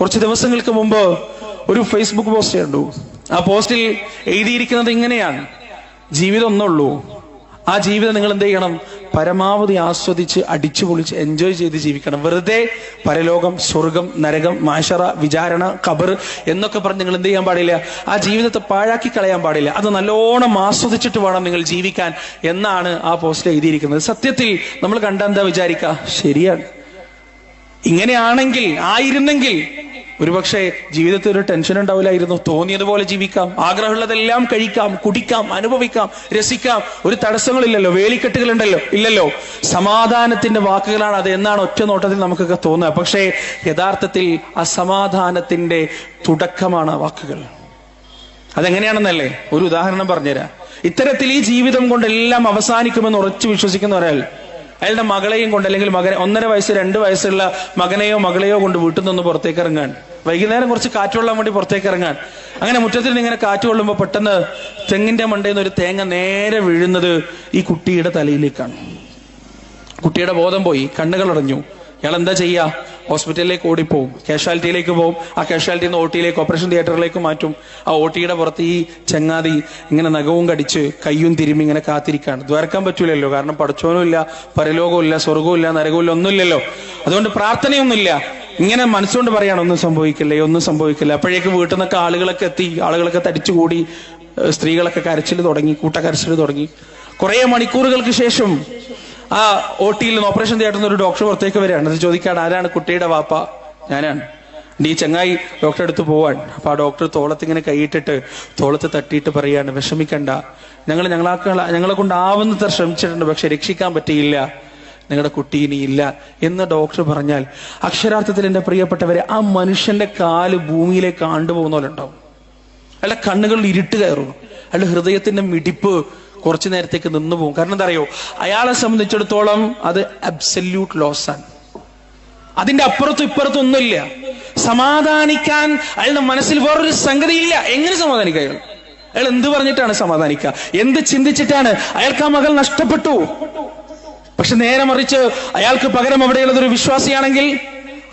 കുറച്ച് ദിവസങ്ങൾക്ക് മുമ്പ് ഒരു ഫേസ്ബുക്ക് പോസ്റ്റ് കണ്ടു. ആ പോസ്റ്റിൽ എഴുതിയിരിക്കുന്നത് ഇങ്ങനെയാണ്. ജീവിതം ഒന്നുള്ളൂ. ആ ജീവിതം നിങ്ങൾ എന്ത് ചെയ്യണം? പരമാവധി ആസ്വദിച്ച് അടിച്ചു പൊളിച്ച് എൻജോയ് ചെയ്ത് ജീവിക്കണം. വെറുതെ പരലോകം സ്വർഗം നരകം മാഷറ വിചാരണ കബർ എന്നൊക്കെ പറഞ്ഞ് നിങ്ങൾ എന്ത് ചെയ്യാൻ പാടില്ല? ആ ജീവിതത്തെ പാഴാക്കി കളയാൻ പാടില്ല. അത് നല്ലോണം ആസ്വദിച്ചിട്ട് വേണം നിങ്ങൾ ജീവിക്കാൻ എന്നാണ് ആ പോസ്റ്റിൽ എഴുതിയിരിക്കുന്നത്. സത്യത്തിൽ നമ്മൾ കണ്ട എന്താ വിചാരിക്കുക ശരിയാണ്. ഇങ്ങനെയാണെങ്കിൽ ആയിരുന്നെങ്കിൽ ഒരുപക്ഷെ ജീവിതത്തിൽ ഒരു ടെൻഷൻ ഉണ്ടാവില്ലായിരുന്നു. തോന്നിയതുപോലെ ജീവിക്കാം. ആഗ്രഹമുള്ളതെല്ലാം കഴിക്കാം കുടിക്കാം അനുഭവിക്കാം രസിക്കാം. ഒരു തടസ്സങ്ങളില്ലല്ലോ വേലിക്കെട്ടുകളുണ്ടല്ലോ ഇല്ലല്ലോ. സമാധാനത്തിന്റെ വാക്കുകളാണ് അത് എന്നാണ് ഒറ്റ നോട്ടത്തിൽ നമുക്കൊക്കെ തോന്നുക. പക്ഷേ യഥാർത്ഥത്തിൽ അസമാധാനത്തിന്റെ തുടക്കമാണ് വാക്കുകൾ. അതെങ്ങനെയാണെന്നല്ലേ? ഒരു ഉദാഹരണം പറഞ്ഞുതരാം. ഇത്തരത്തിൽ ഈ ജീവിതം കൊണ്ടെല്ലാം അവസാനിക്കുമെന്ന് ഉറച്ചു വിശ്വസിക്കുന്ന ഒരാൾ അയാളുടെ മകളെയും കൊണ്ട് അല്ലെങ്കിൽ മകനെ ഒന്നര വയസ്സ് രണ്ട് വയസ്സുള്ള മകനെയോ മകളെയോ കൊണ്ട് വീട്ടിൽ നിന്ന് പുറത്തേക്ക് ഇറങ്ങാൻ വൈകുന്നേരം കുറച്ച് കാറ്റ് കൊള്ളാൻ വേണ്ടി പുറത്തേക്ക് ഇറങ്ങാൻ അങ്ങനെ മുറ്റത്തിൽ ഇങ്ങനെ കാറ്റ് കൊള്ളുമ്പോൾ പെട്ടെന്ന് തെങ്ങിന്റെ മണ്ടയിൽ നിന്ന് ഒരു തേങ്ങ നേരെ വീഴുന്നത് ഈ കുട്ടിയുടെ തലയിലേക്കാണ്. കുട്ടിയുടെ ബോധം പോയി കണ്ണുകൾ അടഞ്ഞു. ഇയാൾ എന്താ ചെയ്യുക ഹോസ്പിറ്റലിലേക്ക് ഓടിപ്പോവും. കാഷ്വാലിറ്റിയിലേക്ക് പോവും. ആ കാഷ്വാലിറ്റിയിൽ നിന്ന് ഓപ്പറേഷൻ തിയേറ്ററിലേക്ക് മാറ്റും. ആ ഓട്ടിയുടെ പുറത്ത് ഈ ചങ്ങാതി ഇങ്ങനെ നഖവും കടിച്ച് കയ്യും തിരുമ്മി ഇങ്ങനെ കാത്തിരിക്കുകയാണ് ദ്വാരക്കാൻ പറ്റൂലല്ലോ. കാരണം പഠിച്ചവനുമില്ല ഇല്ല പരലോകവും ഇല്ല സ്വർഗവും ഇല്ല നരകവും ഇല്ല ഒന്നുമില്ലല്ലോ. അതുകൊണ്ട് പ്രാർത്ഥനയൊന്നുമില്ല. ഇങ്ങനെ മനസ്സുകൊണ്ട് പറയാണ് ഒന്നും സംഭവിക്കില്ലേ ഒന്നും സംഭവിക്കില്ല. അപ്പോഴേക്ക് വീട്ടിൽ നിന്നൊക്കെ ആളുകളൊക്കെ എത്തി. ആളുകളൊക്കെ തടിച്ചുകൂടി സ്ത്രീകളൊക്കെ കരച്ചിൽ തുടങ്ങി കൂട്ടക്കരച്ചിൽ തുടങ്ങി. കുറേ മണിക്കൂറുകൾക്ക് ശേഷം ആ ഒ ടിയിൽ നിന്ന് ഓപ്പറേഷൻ തിയേറ്ററിൽ ഒരു ഡോക്ടർ പുറത്തേക്ക് വരികയാണ്. അത് ചോദിക്കാണ് ആരാണ് കുട്ടിയുടെ വാപ്പ? ഞാനാണ്. ഈ ചങ്ങായി ഡോക്ടറെ അടുത്ത് പോവാൻ അപ്പൊ ആ ഡോക്ടർ തോളത്ത് ഇങ്ങനെ കൈയിട്ടിട്ട് തോളത്ത് തട്ടിയിട്ട് പറയാണ് വിഷമിക്കണ്ട. ഞങ്ങൾ ഞങ്ങളാക്ക ഞങ്ങളെ കൊണ്ടാവുന്നത്ര ശ്രമിച്ചിട്ടുണ്ട് പക്ഷെ രക്ഷിക്കാൻ പറ്റിയില്ല. നിങ്ങളുടെ കുട്ടി ഇനി ഇല്ല എന്ന് ഡോക്ടർ പറഞ്ഞാൽ അക്ഷരാർത്ഥത്തിൽ എന്റെ പ്രിയപ്പെട്ടവരെ ആ മനുഷ്യന്റെ കാൽ ഭൂമിയിലേക്ക് ആണ്ടുപോകുന്ന പോലെ ഉണ്ടാവും. അയാളുടെ കണ്ണുകളിൽ ഇരുട്ട് കയറും അല്ല ഹൃദയത്തിന്റെ മിടിപ്പ് കുറച്ചു നേരത്തേക്ക് നിന്നു പോകും കാരണം എന്താ അറിയോ? അയാളെ സംബന്ധിച്ചിടത്തോളം അത് അബ്സല്യൂട്ട് ലോസ് ആണ്. അതിന്റെ അപ്പുറത്തും ഇപ്പുറത്തും ഒന്നുമില്ല. സമാധാനിക്കാൻ അയാളുടെ മനസ്സിൽ വേറൊരു സംഗതിയില്ല. എങ്ങനെ സമാധാനിക്കുക അയാൾ? അയാൾ എന്ത് പറഞ്ഞിട്ടാണ് സമാധാനിക്കുക? എന്ത് ചിന്തിച്ചിട്ടാണ്? അയാൾക്ക് ആ മകൾ നഷ്ടപ്പെട്ടു. പക്ഷെ നേരെ മറിച്ച് അയാൾക്ക് പകരം അവിടെയുള്ളത് ഒരു വിശ്വാസിയാണെങ്കിൽ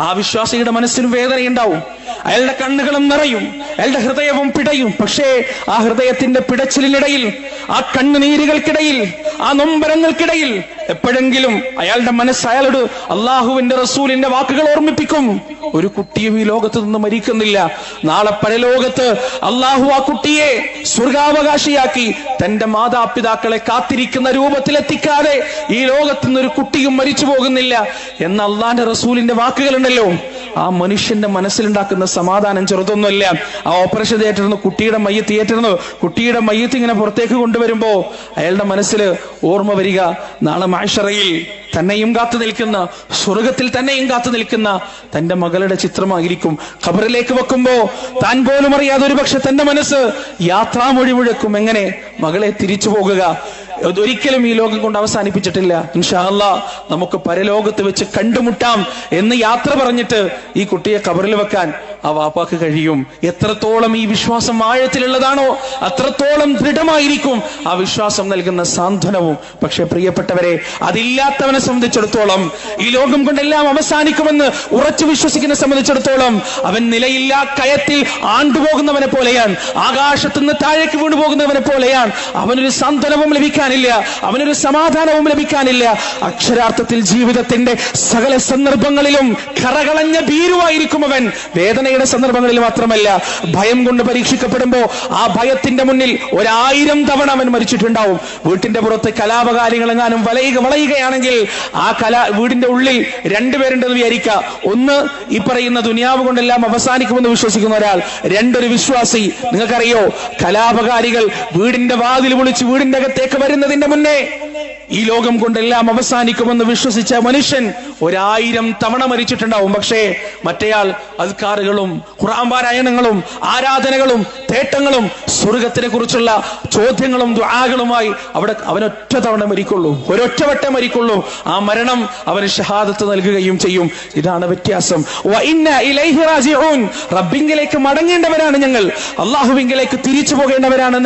ആ വിശ്വാസിയുടെ മനസ്സിന് വേദനയുണ്ടാവും. അയാളുടെ കണ്ണുകളും നിറയും. അയാളുടെ ഹൃദയവും പിടയും. പക്ഷേ ആ ഹൃദയത്തിന്റെ പിടച്ചിലിനിടയിൽ ആ കണ്ണുനീരുകൾക്കിടയിൽ ആ നൊമ്പരങ്ങൾക്കിടയിൽ എപ്പോഴെങ്കിലും അയാളുടെ മനസ്സ് അയാളോട് അള്ളാഹുവിന്റെ റസൂലിന്റെ വാക്കുകൾ ഓർമ്മിപ്പിക്കും. ഒരു കുട്ടിയും ഈ ലോകത്ത് നിന്ന് മരിക്കുന്നില്ല. നാളെ പരലോകത്ത് അള്ളാഹു ആ കുട്ടിയെ സ്വർഗാവകാശിയാക്കി തന്റെ മാതാപിതാക്കളെ കാത്തിരിക്കുന്ന രൂപത്തിലെത്തിക്കാതെ ഈ ലോകത്ത് നിന്ന് ഒരു കുട്ടിയും മരിച്ചു പോകുന്നില്ല. എന്ന അള്ളാന്റെ റസൂലിന്റെ വാക്കുകളുണ്ടല്ലോ. ആ മനുഷ്യന്റെ മനസ്സിലുണ്ടാക്കുന്ന സമാധാനം ചെറുതൊന്നുമല്ല. ആ ഓപ്പറേഷൻ തിയേറ്ററിൽ നിന്ന് കുട്ടിയുടെ മയ്യ തിയേറ്ററിൽ നിന്ന് കുട്ടിയുടെ മയ്യത്ത് ഇങ്ങനെ പുറത്തേക്ക് കൊണ്ടുവരുമ്പോ അയാളുടെ മനസ്സിൽ ഓർമ്മ വരിക. നാളെ മാഷറയിൽ തന്നെയും കാത്തു നിൽക്കുന്ന സ്വർഗത്തിൽ തന്നെയും കാത്തു നിൽക്കുന്ന തന്റെ മകളുടെ ചിത്രമായിരിക്കും. ഖബറിലേക്ക് വെക്കുമ്പോ താൻ പോലും അറിയാതെ ഒരു പക്ഷെ തന്റെ മനസ്സ് യാത്രാമൊഴി മുഴക്കും. എങ്ങനെ മകളെ തിരിച്ചു പോകുക? ഒരിക്കലും ഈ ലോകം കൊണ്ട് അവസാനിപ്പിച്ചിട്ടില്ല. ഇൻഷാല്ല നമുക്ക് പരലോകത്ത് വെച്ച് കണ്ടുമുട്ടാം എന്ന് യാത്ര പറഞ്ഞിട്ട് ഈ കുട്ടിയെ കബറിൽ വെക്കാൻ ആ വാപ്പാക്ക് കഴിയും. എത്രത്തോളം ഈ വിശ്വാസം ആഴത്തിലുള്ളതാണോ അത്രത്തോളം ദൃഢമായിരിക്കും ആ വിശ്വാസം നൽകുന്ന സാന്ത്വനവും. പക്ഷെ പ്രിയപ്പെട്ടവരെ അതില്ലാത്തവനെ സംബന്ധിച്ചിടത്തോളം ഈ ലോകം കൊണ്ടെല്ലാം അവസാനിക്കുമെന്ന് ഉറച്ചു വിശ്വസിക്കുന്ന സംബന്ധിച്ചിടത്തോളം അവൻ നിലയില്ലാ കയത്തിൽ ആണ്ടുപോകുന്നവനെ പോലെയാണ് ആകാശത്തുനിന്ന് താഴേക്ക് വീണു പോകുന്നവനെ പോലെയാണ്. അവനൊരു സാന്ത്വനവും ലഭിക്കാനില്ല അവനൊരു സമാധാനവും ലഭിക്കാനില്ല. അക്ഷരാർത്ഥത്തിൽ ജീവിതത്തിന്റെ സകല സന്ദർഭങ്ങളിലും കറകളഞ്ഞ ഭീരുവായിരിക്കും അവൻ. വേദനയുടെ സന്ദർഭങ്ങളിൽ മാത്രമല്ല ഭയം കൊണ്ട് പരീക്ഷിക്കപ്പെടുമ്പോൾ ആ ഭയത്തിന്റെ മുന്നിൽ ഒരായിരം തവണ അവൻ മരിച്ചിട്ടുണ്ടാവും. വീട്ടിന്റെ പുറത്ത് കലാപകാര്യങ്ങൾ എങ്ങാനും വളയുക വളയുകയാണെങ്കിൽ ആ കലാ വീടിന്റെ ഉള്ളിൽ രണ്ടുപേരുണ്ടെന്ന് വിചാരിക്കുക. ഒന്ന് ഈ പറയുന്ന ദുനിയാവ് കൊണ്ടെല്ലാം അവസാനിക്കുമെന്ന് വിശ്വസിക്കുന്ന ഒരാൾ രണ്ടൊരു വിശ്വാസി. നിങ്ങൾക്കറിയോ കലാപകാരികൾ വീടിന്റെ വാതിൽ വിളിച്ച് വീടിന്റെ അകത്തേക്ക് വരുന്നതിന്റെ മുന്നേ ഈ ലോകം കൊണ്ടെല്ലാം അവസാനിക്കുമെന്ന് വിശ്വസിച്ച മനുഷ്യൻ ഒരായിരം തവണ മരിച്ചിട്ടുണ്ടാവും. പക്ഷേ മറ്റേയാൾ അൽക്കാറുകളും ഖുർആൻ പാരായണങ്ങളും ആരാധനകളും തേട്ടങ്ങളും സ്വർഗത്തിനെ കുറിച്ചുള്ള ചോദ്യങ്ങളും ദുആകളുമായി അവിടെ അവനൊറ്റ തവണ മരിക്കുള്ളൂ. ഒരൊറ്റ വട്ടം മരിക്കുള്ളൂ. ആ മരണം അവന് ഷഹാദത്ത് നൽകുകയും ചെയ്യും. ഇതാണ് വ്യത്യാസം. റബ്ബിങ്കിലേക്ക് മടങ്ങേണ്ടവരാണ് ഞങ്ങൾ. അള്ളാഹുവിങ്കിലേക്ക് തിരിച്ചു പോകേണ്ടവരാണ്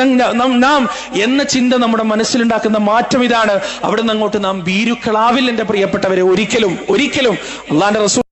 നാം എന്ന ചിന്ത നമ്മുടെ മനസ്സിലുണ്ടാക്കുന്ന മാറ്റം ഇതാണ്. അവിടെ നിന്ന് അങ്ങോട്ട് നാം ഭീരുക്കളാവില്ല എന്റെ പ്രിയപ്പെട്ടവരെ ഒരിക്കലും ഒരിക്കലും അള്ളാന്റെ റസൂൽ